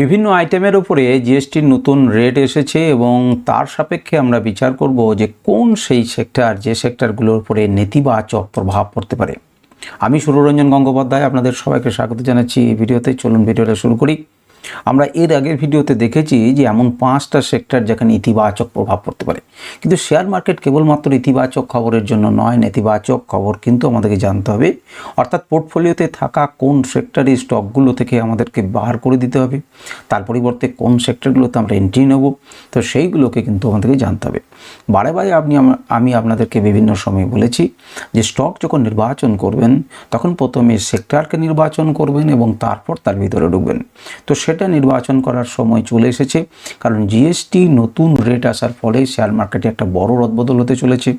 বিভিন্ন আইটেমের উপরে জিএসটির নতুন রেট এসেছে এবং তার সাপেক্ষে আমরা বিচার করব যে কোন সেই সেক্টর যে সেক্টরগুলোর উপরে নেতিবাচক প্রভাব পড়তে পারে। আমি সুররঞ্জন গঙ্গোপাধ্যায়, আপনাদের সবাইকে স্বাগত জানাচ্ছি ভিডিওতে। চলুন ভিডিওটা শুরু করি। আমরা এর আগের ভিডিওতে দেখেছি যে এমন পাঁচটা সেক্টর যেখানে ইতিবাচক প্রভাব পড়তে পারে। কিন্তু শেয়ার মার্কেট কেবলমাত্র ইতিবাচক খবরের জন্য নয়, নেতিবাচক খবর কিন্তু আমাদেরকে জানতে হবে। অর্থাৎ পোর্টফোলিওতে থাকা কোন সেক্টরে স্টকগুলো থেকে আমাদেরকে বার করে দিতে হবে, তার পরিবর্তে কোন সেক্টরগুলোতে আমরা এন্ট্রি নেব, তো সেইগুলোকে কিন্তু আমাদেরকে জানতে হবে। বারে বারে আপনি আমি আপনাদেরকে বিভিন্ন সময় বলেছি যে স্টক যখন নির্বাচন করবেন, তখন প্রথমে সেক্টরকে নির্বাচন করবেন এবং তারপর তার ভিতরে ঢুকবেন। তো সেটা নির্বাচন করার সময় চলে এসেছে। কারণ জিএসটি নতুন রেট আসার ফলে শেয়ার মার্কেটে একটা বড় রদবদল হতে চলেছে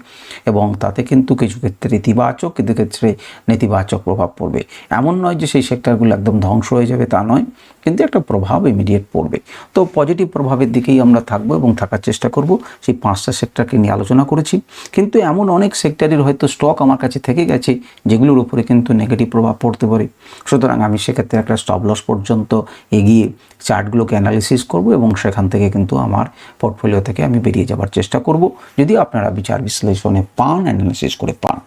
এবং তাতে কিন্তু কিছু ক্ষেত্রে ইতিবাচক, কিছু ক্ষেত্রে নেতিবাচক প্রভাব পড়বে। এমন নয় যে সেই সেক্টরগুলো একদম ধ্বংস হয়ে যাবে তা নয়, কিন্তু একটা প্রভাব ইমিডিয়েট পড়বে। তো পজিটিভ প্রভাবের দিকেই আমরা থাকব এবং থাকার চেষ্টা করব। সেই পাঁচটা সেক্টরকে নিয়ে আলোচনা করেছি। কিন্তু এমন অনেক সেক্টরের হয়তো স্টক আমার কাছে থেকে গেছে, যেগুলোর উপরে কিন্তু নেগেটিভ প্রভাব পড়তে পারে। সুতরাং আমি সেক্ষেত্রে একটা স্টপ লস পর্যন্ত এগিয়ে চার্টগুলোকে অ্যানালিসিস করব এবং সেখান থেকে কিন্তু আমার পোর্টফোলিও থেকে আমি বেরিয়ে যাবার চেষ্টা করব। যদি আপনারা বিচার বিশ্লেষণে পান অ্যানালিসিস করে পান।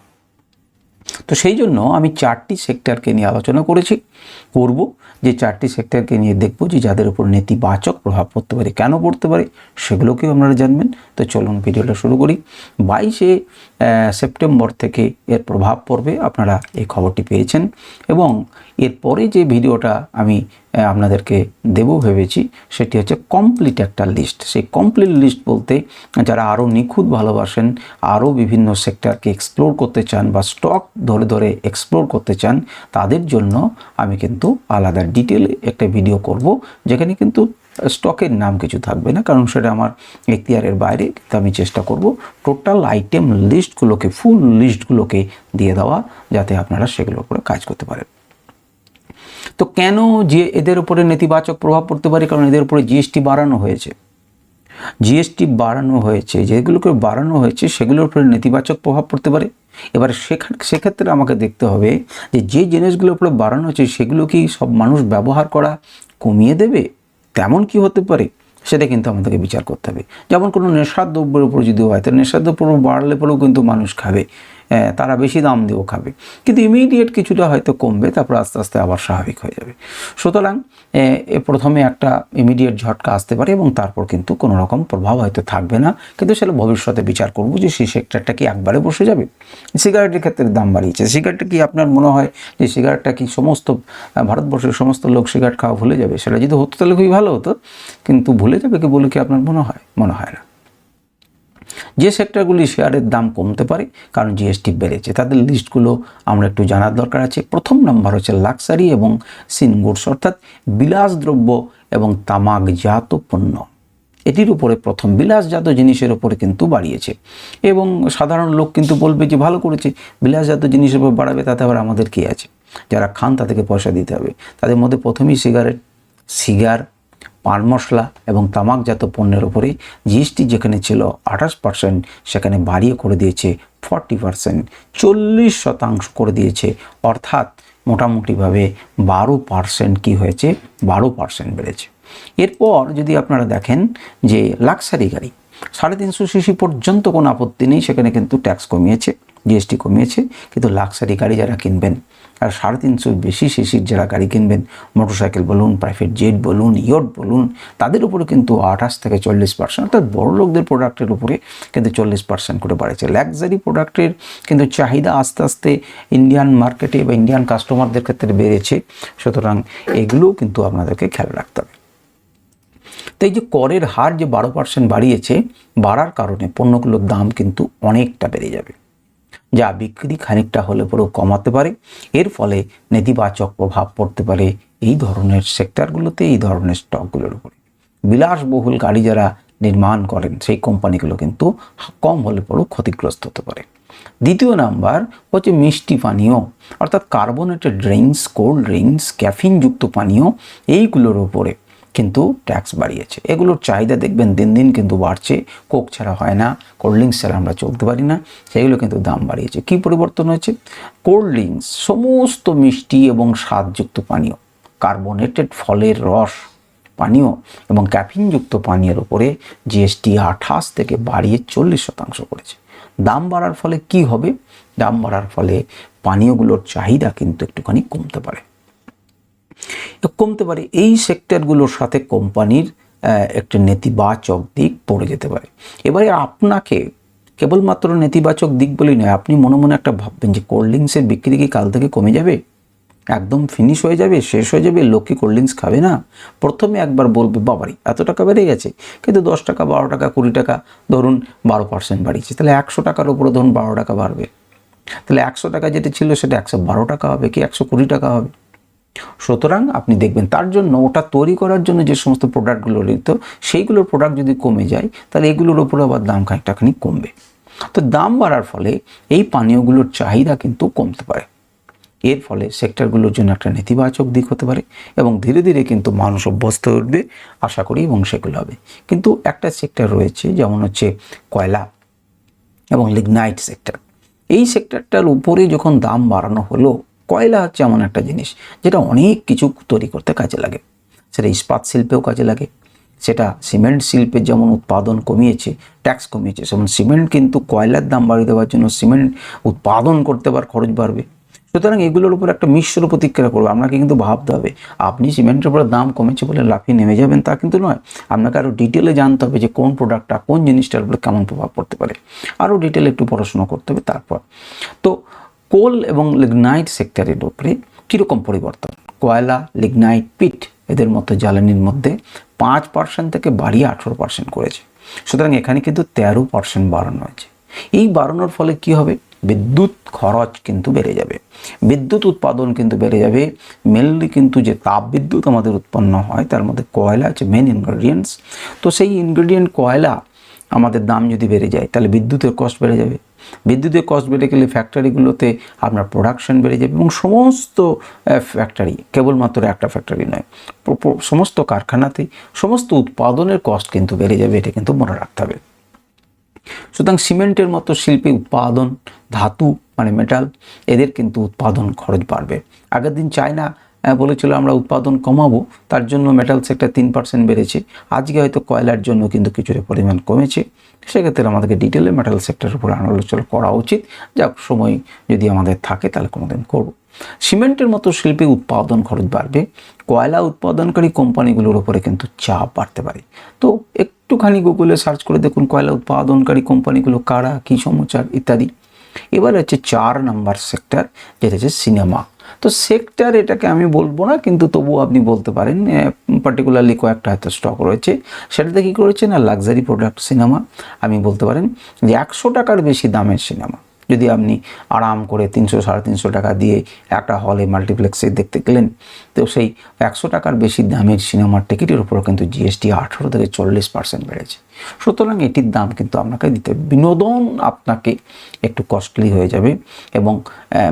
তো সেই জন্য আমি চারটি সেক্টরকে নিয়ে আলোচনা করেছি, করব। যে চারটি সেক্টরকে নিয়ে দেখব যে যাদের উপর নেতিবাচক প্রভাব পড়তে পারে, কেন পড়তে পারে, সেগুলোকেও আপনারা জানবেন। তো চলুন ভিডিওটা শুরু করি। বাইশে সেপ্টেম্বর থেকে এর প্রভাব পড়বে, আপনারা এই খবরটি পেয়েছেন। এবং এরপরে যে ভিডিওটা আমি আপনাদেরকে দেবো ভেবেছি। সেটি হচ্ছে কমপ্লিট একটা লিস্ট সেই কমপ্লিট লিস্ট বলতে যারা আরও নিখুঁত ভালোবাসেন আরও বিভিন্ন সেক্টরকে এক্সপ্লোর করতে চান বা স্টক ধরে ধরে এক্সপ্লোর করতে চান, তাদের জন্য আমি কিন্তু আলাদা ডিটেলে একটা ভিডিও করব, যেখানে কিন্তু স্টকের নাম কিছু থাকবে না, কারণ সেটা আমার এখতিয়ারের বাইরে। কিন্তু আমি চেষ্টা করব টোটাল আইটেম লিস্টগুলোকে ফুল লিস্টগুলোকে দিয়ে দেওয়া, যাতে আপনারা সেগুলোর উপরে কাজ করতে পারেন। তো কেন যে এদের উপরে নেতিবাচক প্রভাব পড়তে পারে? কারণ এদের উপরে জিএসটি বাড়ানো হয়েছে। জিএসটি বাড়ানো হয়েছে, যেগুলোকে বাড়ানো হয়েছে, সেগুলোর উপরে নেতিবাচক প্রভাব পড়তে পারে। এবার সেখান, সেক্ষেত্রে আমাকে দেখতে হবে যে যে জিনিসগুলোর উপরে বাড়ানো হয়েছে, সেগুলো কি সব মানুষ ব্যবহার করা কমিয়ে দেবে? তেমন কি হতে পারে? সেটা কিন্তু আমাদেরকে বিচার করতে হবে। যেমন কোনো নেশার দ্রব্যের উপর যদি হয়, তাহলে নেশার দ্রব্য বাড়লে পরেও কিন্তু মানুষ খাবে। তারা বেশি দাম দিয়েও খাবে। কিন্তু ইমিডিয়েট কিছুটা হয়তো কমবে, তারপর আস্তে আস্তে আবার স্বাভাবিক হয়ে যাবে। সুতরাং প্রথমে একটা ইমিডিয়েট ঝটকা আসতে পারে এবং তারপর কিন্তু কোনো রকম প্রভাব হয়তো থাকবে না। কিন্তু সেটা ভবিষ্যতে বিচার করব যে সেই সেক্টরটা কি একবারে বসে যাবে। সিগারেটের ক্ষেত্রে দাম বাড়িয়েছে। সিগারেটটা কি আপনার মনে হয় যে সিগারেটটা কি সমস্ত ভারতবর্ষের সমস্ত লোক সিগারেট খাওয়া ভুলে যাবে? সেটা যদি হতো তাহলে খুবই ভালো হতো। কিন্তু ভুলে যাবে কি বলে কি আপনার মনে হয়? মনে হয় না। যে সেক্টরগুলি শেয়ারের দাম কমতে পারে, কারণ জিএসটি বেড়েছে, তাদের লিস্টগুলো আমরা একটু জানার দরকার আছে। প্রথম নাম্বার হচ্ছে লাক্সারি এবং সিনগুডস অর্থাৎ বিলাসদ্রব্য এবং তামাকজাত পণ্য। এটির উপরে প্রথম বিলাসজাত জিনিসের উপরে কিন্তু বাড়িয়েছে। এবং সাধারণ লোক কিন্তু বলবে যে, ভালো করেছে, বিলাসজাত জিনিসের উপর বাড়াবে, তাতে আবার আমাদের কী আছে? যারা খান, তাদেরকে পয়সা দিতে হবে। তাদের মধ্যে প্রথমেই সিগারেট সিগার পান মশলা এবং তামাকজাত পণ্যের উপরে জিএসটি যেখানে ছিল আঠাশ পার্সেন্ট সেখানে বাড়িয়ে করে দিয়েছে ফর্টি পার্সেন্ট চল্লিশ শতাংশ করে দিয়েছে। অর্থাৎ মোটামুটিভাবে বারো পার্সেন্ট কী হয়েছে? বারো পার্সেন্ট বেড়েছে। এরপর যদি আপনারা দেখেন যে লাক্সারি গাড়ি, সাড়ে তিনশো সিসি পর্যন্ত কোনো আপত্তি নেই, সেখানে কিন্তু ট্যাক্স কমিয়েছে, জিএসটি কমিয়েছে, কিন্তু লাক্সারি গাড়ি যারা কিনবেন আর সাড়ে তিনশোর বেশি সিসির যারা গাড়ি কিনবেন, মোটরসাইকেল বলুন প্রাইভেট জেট বলুন ইয়ট বলুন, তাদের উপরে কিন্তু আঠাশ থেকে চল্লিশ পার্সেন্ট অর্থাৎ বড় লোকদের প্রোডাক্টের উপরে কিন্তু চল্লিশ পার্সেন্ট করে বাড়েছে। লাক্সারি প্রোডাক্টের কিন্তু চাহিদা আস্তে আস্তে ইন্ডিয়ান মার্কেটে বা ইন্ডিয়ান কাস্টমারদের ক্ষেত্রে বেড়েছে। সুতরাং এগুলোও কিন্তু আপনাদেরকে খেয়াল রাখতে হবে। তো এই যে করের হার যে বারো পার্সেন্ট বাড়িয়েছে, বাড়ার কারণে পণ্যগুলোর দাম কিন্তু অনেকটা বেড়ে যাবে। যা বিক্রি খানিকটা হলে পরেও কমাতে পারে। এর ফলে নেতিবাচক প্রভাব পড়তে পারে এই ধরনের সেক্টরগুলোতে, এই ধরনের স্টকগুলোর উপরে। বিলাসবহুল গাড়ি যারা নির্মাণ করেন, সেই কোম্পানিগুলো কিন্তু কম হলে পরেও ক্ষতিগ্রস্ত হতে পারে। দ্বিতীয় নাম্বার হচ্ছে মিষ্টি পানীয়, অর্থাৎ কার্বোনেটেড ড্রিঙ্কস, কোল্ড ড্রিঙ্কস, ক্যাফিনযুক্ত পানীয়, এইগুলোর উপরে। কিন্তু ট্যাক্স বাড়িয়েছে। এগুলোর চাহিদা দেখবেন দিন দিন কিন্তু বাড়ছে। কোক ছাড়া হয় না কোল্ড ড্রিঙ্কস ছাড়া আমরা চলতে পারি না, সেগুলো কিন্তু দাম বাড়িয়েছে। কি পরিবর্তন হয়েছে? কোল্ড ড্রিঙ্কস সমস্ত মিষ্টি এবং স্বাদযুক্ত পানীয় কার্বোনেটেড ফলের রস পানীয় এবং ক্যাফিনযুক্ত পানীয়ের উপরে জিএসটি আঠাশ থেকে বাড়িয়ে চল্লিশ শতাংশ করেছে। দাম বাড়ার ফলে কি হবে? দাম বাড়ার ফলে পানীয়গুলোর চাহিদা কিন্তু একটুখানি কমতে পারে। কমতে পারে। এই সেক্টরগুলোর সাথে কোম্পানির একটা নেতিবাচক দিক পড়ে যেতে পারে। এবারে আপনাকে কেবলমাত্র নেতিবাচক দিক বলেই নয়, আপনি মনে মনে একটা ভাববেন যে কোল্ড ড্রিঙ্কসের বিক্রি কি কাল থেকে কমে যাবে? একদম ফিনিশ হয়ে যাবে, শেষ হয়ে যাবে লোক কোল্ড ড্রিঙ্কস খাবে না? প্রথমে একবার বলবে, বাবারি, এত টাকা বেড়ে গেছে। কিন্তু দশ টাকা, বারো টাকা, কুড়ি টাকা, ধরুন বারো পার্সেন্ট বাড়িয়েছে। তাহলে একশো টাকার উপরে ধরুন বারো টাকা বাড়বে। তাহলে একশো টাকা যেটা ছিল সেটা একশো বারো টাকা হবে কি একশো কুড়ি টাকা হবে? সুতরাং আপনি দেখবেন তার জন্য ওটা তৈরি করার জন্য যে সমস্ত প্রোডাক্টগুলো লিখত সেইগুলোর প্রোডাক্ট যদি কমে যায়, তাহলে এগুলোর উপরে আবার দাম খানিকটাখানি কমবে। তো দাম বাড়ার ফলে এই পানীয়গুলোর চাহিদা কিন্তু কমতে পারে। এর ফলে সেক্টরগুলোর জন্য একটা নেতিবাচক দিক হতে পারে এবং ধীরে ধীরে কিন্তু মানুষ অভ্যস্ত উঠবে আশা করি এবং সেগুলো হবে। কিন্তু একটা সেক্টর রয়েছে যেমন হচ্ছে কয়লা এবং লিগনাইট সেক্টর। এই সেক্টরটার উপরে যখন দাম বাড়ানো হলো কয়লা হচ্ছে এমন একটা জিনিস যেটা অনেক কিছু তৈরি করতে কাজে লাগে। সেটা ইস্পাত শিল্পেও কাজে লাগে, সেটা সিমেন্ট শিল্পের যেমন উৎপাদন কমিয়েছে ট্যাক্স কমিয়েছে যেমন সিমেন্ট কিন্তু কয়লার দাম বাড়িয়ে দেওয়ার জন্য সিমেন্ট উৎপাদন করতে পার খরচ বাড়বে। সুতরাং এগুলোর উপর একটা মিশ্র প্রতিক্রিয়া করবে, আপনাকে কিন্তু ভাবতে হবে, আপনি সিমেন্টের উপরে দাম কমেছে বলে লাফিয়ে নেমে যাবেন তা কিন্তু নয়। আপনাকে আরও ডিটেলে জানতে হবে যে কোন প্রোডাক্টটা কোন জিনিসটার উপরে কেমন প্রভাব পড়তে পারে। আরও ডিটেলে একটু পড়াশোনা করতে হবে তারপর। তো কোল এবং লিগনাইট সেক্টরের উপরে কীরকম পরিবর্তন? কয়লা, লিগনাইট, পিট এদের মতো জ্বালানির মধ্যে পাঁচ পার্সেন্ট থেকে বাড়িয়ে আঠেরো পার্সেন্ট করেছে। সুতরাং এখানে কিন্তু তেরো পার্সেন্ট বাড়ানো হয়েছে। এই বাড়ানোর ফলে কি হবে? বিদ্যুৎ খরচ কিন্তু বেড়ে যাবে। বিদ্যুৎ উৎপাদন কিন্তু বেড়ে যাবে। মেনলি কিন্তু যে তাপ বিদ্যুৎ আমাদের উৎপন্ন হয়, তার মধ্যে কয়লা আছে মেন ইনগ্রেডিয়েন্টস তো সেই ইনগ্রেডিয়েন্ট কয়লা আমাদের দাম যদি বেড়ে যায়, তাহলে বিদ্যুতের কস্ট বেড়ে যাবে। বিদ্যুতের কস্ট বেড়ে গেলে ফ্যাক্টরিগুলোতে আপনার প্রোডাকশন বেড়ে যাবে এবং সমস্ত ফ্যাক্টরি কেবলমাত্র একটা ফ্যাক্টরি নয় সমস্ত কারখানাতে সমস্ত উৎপাদনের কস্ট কিন্তু বেড়ে যাবে, এটা কিন্তু মনে রাখতে হবে। সুতরাং সিমেন্টের মতো শিল্পে উৎপাদন, ধাতু মানে মেটাল এদের কিন্তু উৎপাদন খরচ বাড়বে। আগের দিন চায়না বলেছিল আমরা উৎপাদন কমাবো, তার জন্য মেটাল সেক্টর তিন পার্সেন্ট বেড়েছে। আজকে হয়তো কয়লার জন্য কিন্তু কিছুটা পরিমাণ কমেছে। সেক্ষেত্রে আমাদেরকে ডিটেলে মেটাল সেক্টরের উপরে আলোচনা করা উচিত। যা সময় যদি আমাদের থাকে, তাহলে কোনোদিন করব। সিমেন্টের মতো শিল্পে উৎপাদন খরচ বাড়বে। কয়লা উৎপাদনকারী কোম্পানিগুলোর উপরে কিন্তু চাপ বাড়তে পারে। তো একটুখানি গুগলে সার্চ করে দেখুন, কয়লা উৎপাদনকারী কোম্পানিগুলো কারা, কী সমাচার ইত্যাদি। এবার হচ্ছে চার নাম্বার সেক্টর যেটা হচ্ছে সিনেমা তো সেক্টর এটাকে আমি বলব না, কিন্তু তবুও আপনি বলতে পারেন পার্টিকুলারলি কয়েকটা হয়তো স্টক রয়েছে। সেটাতে কী করেছে না লাক্সারি প্রোডাক্ট সিনেমা আমি বলতে পারেন যে একশো টাকার বেশি দামের সিনেমা যদি আপনি আরাম করে তিনশো, সাড়ে তিনশো টাকা দিয়ে একটা হলে মাল্টিপ্লেক্সে দেখতে গেলেন, তো সেই একশো টাকার বেশি দামের সিনেমার টিকিটের উপর কিন্তু জিএসটি আঠেরো থেকে চল্লিশ পার্সেন্ট বেড়েছে। সুতরাং এটির দাম কিন্তু আপনাকে দিতে বিনোদন আপনাকে একটু কস্টলি হয়ে যাবে এবং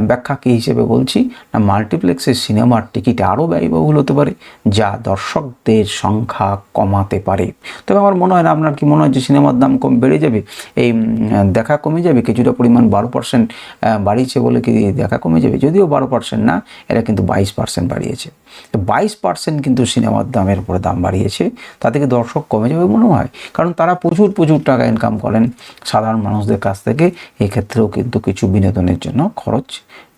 ব্যাখ্যা কী হিসেবে বলছি, না, মাল্টিপ্লেক্সের সিনেমার টিকিট আরও ব্যয়বহুল হতে পারে, যা দর্শকদের সংখ্যা কমাতে পারে। তবে আমার মনে হয় না, আপনার কি মনে হয় যে সিনেমার দাম কম বেড়ে যাবে? এই দেখা কমে যাবে, কিছুটা পরিমাণ বারো পার্সেন্ট বাড়িয়েছে বলে কি দেখা কমে যাবে? যদিও বারো পার্সেন্ট না, এরা কিন্তু বাইশ পার্সেন্ট বাড়িয়েছে। বাইশ পার্সেন্ট কিন্তু সিনেমার দামের উপরে দাম বাড়িয়েছে। তা থেকে দর্শক কমে যাবে মনে হয়। কারণ তারা প্রচুর প্রচুর টাকা ইনকাম করেন সাধারণ মানুষদের কাছ থেকে। এক্ষেত্রেও কিন্তু কিছু বিনোদনের জন্য খরচ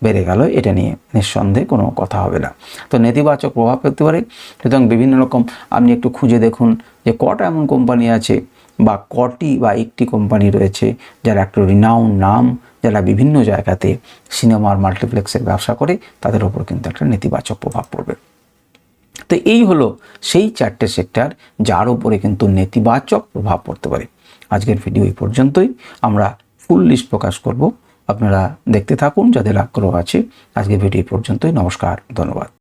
বেড়ে গেল, এটা নিয়ে নিঃসন্দেহে কোনো কথা হবে না। তো নেতিবাচক প্রভাব পেতে পারে। সুতরাং বিভিন্ন রকম আপনি একটু খুঁজে দেখুন যে কটা এমন কোম্পানি আছে বা কটি বা একটি কোম্পানি রয়েছে যারা একটা রিনাউন নাম যারা বিভিন্ন জায়গাতে সিনেমার মাল্টিপ্লেক্সের ব্যবসা করে, তাদের ওপর কিন্তু একটা নেতিবাচক প্রভাব পড়বে। তো এই হলো সেই চারটে সেক্টর যার উপরে কিন্তু নেতিবাচক প্রভাব পড়তে পারে। আজকের ভিডিও এই পর্যন্তই। আমরা ফুল লিস্ট প্রকাশ করব। আপনারা দেখতে থাকুন, যাদের আগ্রহ আছে। আজকের ভিডিও পর্যন্তই। নমস্কার, ধন্যবাদ।